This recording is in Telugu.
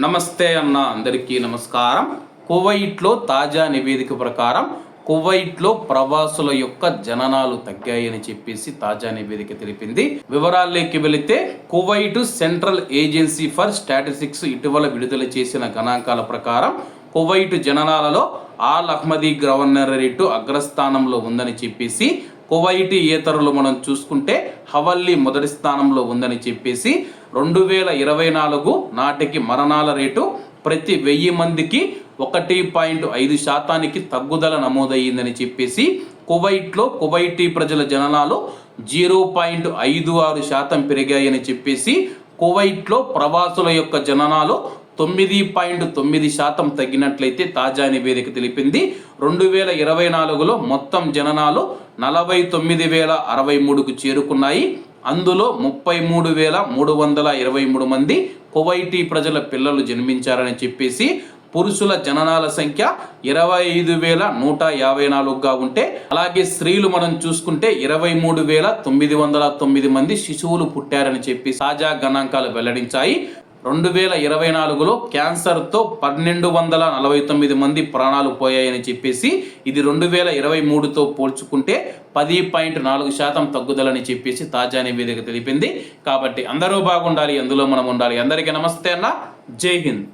నమస్తే అన్న అందరికీ నమస్కారం. కువైట్లో తాజా నివేదిక ప్రకారం కువైట్లో ప్రవాసుల యొక్క జననాలు తగ్గాయని చెప్పేసి తాజా నివేదిక తెలిపింది. వివరాల్లోకి వెళితే Kuwait central agency for statistics ఇటీవల విడుదల చేసిన గణాంకాల ప్రకారం కువైట్ జననాలలో ఆల్ అహ్మదీ గవర్నరేటు అగ్రస్థానంలో ఉందని చెప్పేసి కువైటీయేతరులు మనం చూసుకుంటే హవల్లీ మొదటి స్థానంలో ఉందని చెప్పేసి రెండు వేల ఇరవై నాలుగు నాటికి మరణాల రేటు ప్రతి వెయ్యి మందికి ఒకటి పాయింట్ ఐదు శాతానికి తగ్గుదల నమోదయ్యిందని చెప్పేసి కువైట్లో కువైటీ ప్రజల జననాలు జీరో పాయింట్ ఐదు ఆరు శాతం పెరిగాయని చెప్పేసి కువైట్లో ప్రవాసుల యొక్క జననాలు తొమ్మిది పాయింట్ తొమ్మిది శాతం తగ్గినట్లయితే తాజా నివేదిక తెలిపింది. రెండు వేల ఇరవై నాలుగులో మొత్తం జననాలు నలభై తొమ్మిది వేల అరవై మూడుకు చేరుకున్నాయి. అందులో ముప్పై మూడు వేల మూడు వందల ఇరవై మూడు మంది కువైటీ ప్రజల పిల్లలు జన్మించారని చెప్పేసి పురుషుల జననాల సంఖ్య ఇరవై ఐదు వేల నూట యాభై నాలుగుగా ఉంటే అలాగే స్త్రీలు మనం చూసుకుంటే ఇరవై మూడు వేల తొమ్మిది వందల తొమ్మిది మంది శిశువులు పుట్టారని చెప్పి తాజా గణాంకాలు వెల్లడించాయి. రెండు వేల ఇరవై నాలుగులో క్యాన్సర్తో పన్నెండు వందల నలభై తొమ్మిది మంది ప్రాణాలు పోయాయని చెప్పేసి ఇది రెండు వేల ఇరవై మూడుతో పోల్చుకుంటే పది పాయింట్ నాలుగు శాతం తగ్గుదలని చెప్పేసి తాజా నివేదిక తెలిపింది. కాబట్టి అందరూ బాగుండాలి అందులో మనం ఉండాలి. అందరికీ నమస్తే అన్న. జై హింద్.